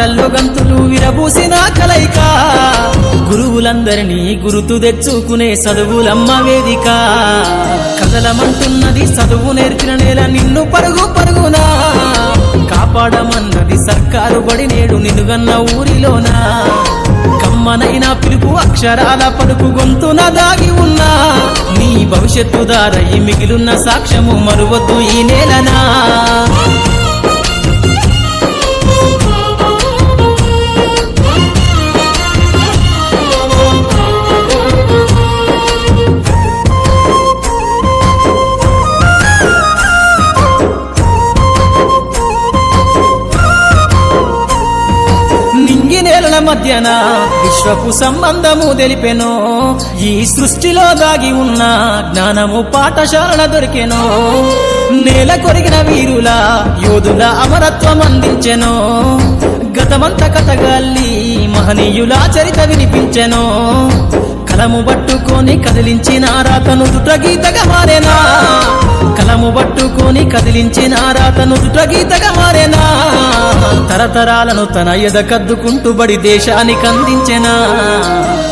పాటల్లో గంతులు విరబూసిన కలయిక. గురువులందరినీ గురుతు తెచ్చుకునే చదువులమ్మ వేదిక. కదలమంటున్నది చదువు నేర్చిన నేల నిన్ను పరుగు పరుగునా. కాపాడమన్నది సర్కారు బడి నేడు నిన్నుగన్న ఊరిలోనా. కమ్మనైన పిలుపు అక్షరాల పలుకు గొంతున దాగి ఉన్నా. నీ భవిష్యత్తు దారయి మిగిలున్న సాక్ష్యము మరువద్దు ఈ నేలనా? మధ్యన విశ్వపు సంబంధము తెలిపెను. ఈ సృష్టిలో దాగి ఉన్న జ్ఞానము పాఠశాలన దొరికెను. నేల కొరిగిన వీరుల యోధుల అమరత్వం అందించెను. గతమంత కథగాల్లి మహనీయుల చరిత వినిపించెను. కలము పట్టుకొని కదిలించిన రాతను దుట గీతగా మారేనా? కలము పట్టుకొని కదిలించిన రాతను గీతగా మారేనా? తరతరాలను తన ఎద కద్దుకుంటూ బడి దేశానికి అందించెనా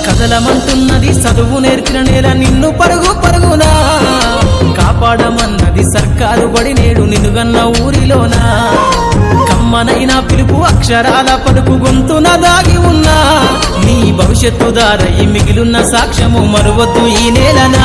కదలమంటున్నది చదువు నేర్చిన నేల నిన్ను పరుగు పరుగునా? కాపాడమన్నది సర్కారు బడి నేడు నిన్నుగన్న ఊరిలోనా? కమ్మనైన పిలుపు అక్షరాల పలుకు గొంతున దాగి ఉన్నా? నీ భవిష్యత్తు దారయి మిగిలున్న సాక్ష్యము మరువద్దు ఈ నేలనా?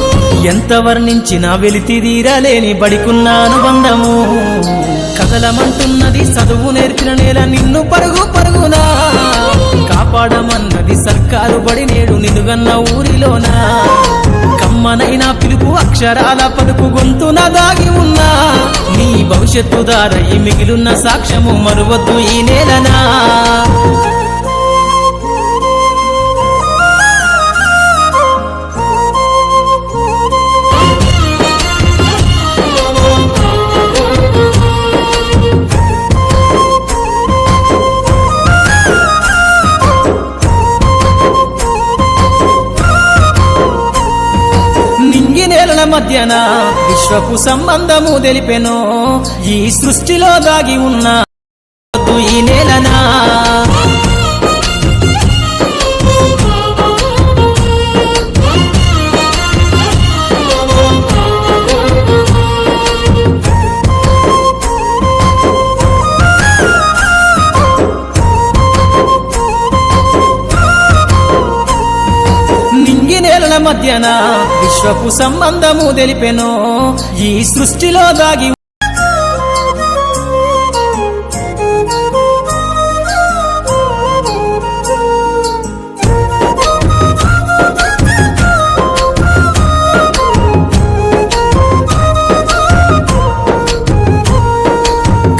ఎంత వర్ణించినా వెలితి తీరలేని బడికున్న అనుబంధము కదలమంటున్నది చదువు నేర్పిన నేల నిన్ను పరుగు పరుగునా. కాపాడమన్నది సర్కారు బడి నేడు నిలుగన్న ఊరిలోనా. కమ్మనైనా పిలుపు అక్షరాల పలుకు గొంతున దాగి ఉన్నా. నీ భవిష్యత్తు దారయి మిగిలున్న సాక్ష్యము మరువద్దు ఈ నేలనా. నింగి మధ్యన విశ్వపు సంబంధము తెలిపెను ఈ సృష్టిలో దాగి ఉన్న ఈ నేలనా? మధ్యన విశ్వపు సంబంధము తెలిపెనో. ఈ సృష్టిలో దాగి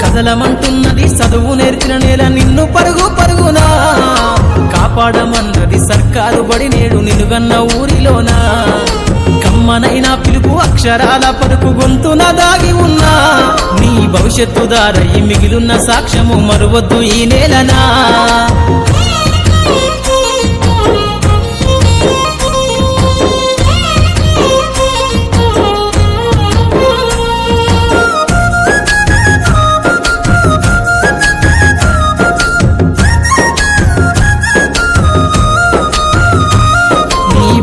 కదలమంటున్నది చదువు నేర్చిన నేల నిన్ను పరుగు పరుగునా. కాపాడమన్న బడి నేడు నిలుగన్న ఊరిలోనా. కమ్మనైనా పిలుపు అక్షరాల పలుకు గొంతున దాగి ఉన్నా. నీ భవిష్యత్తు దారయి మిగిలున్న సాక్ష్యము మరువద్దు ఈ నేలనా.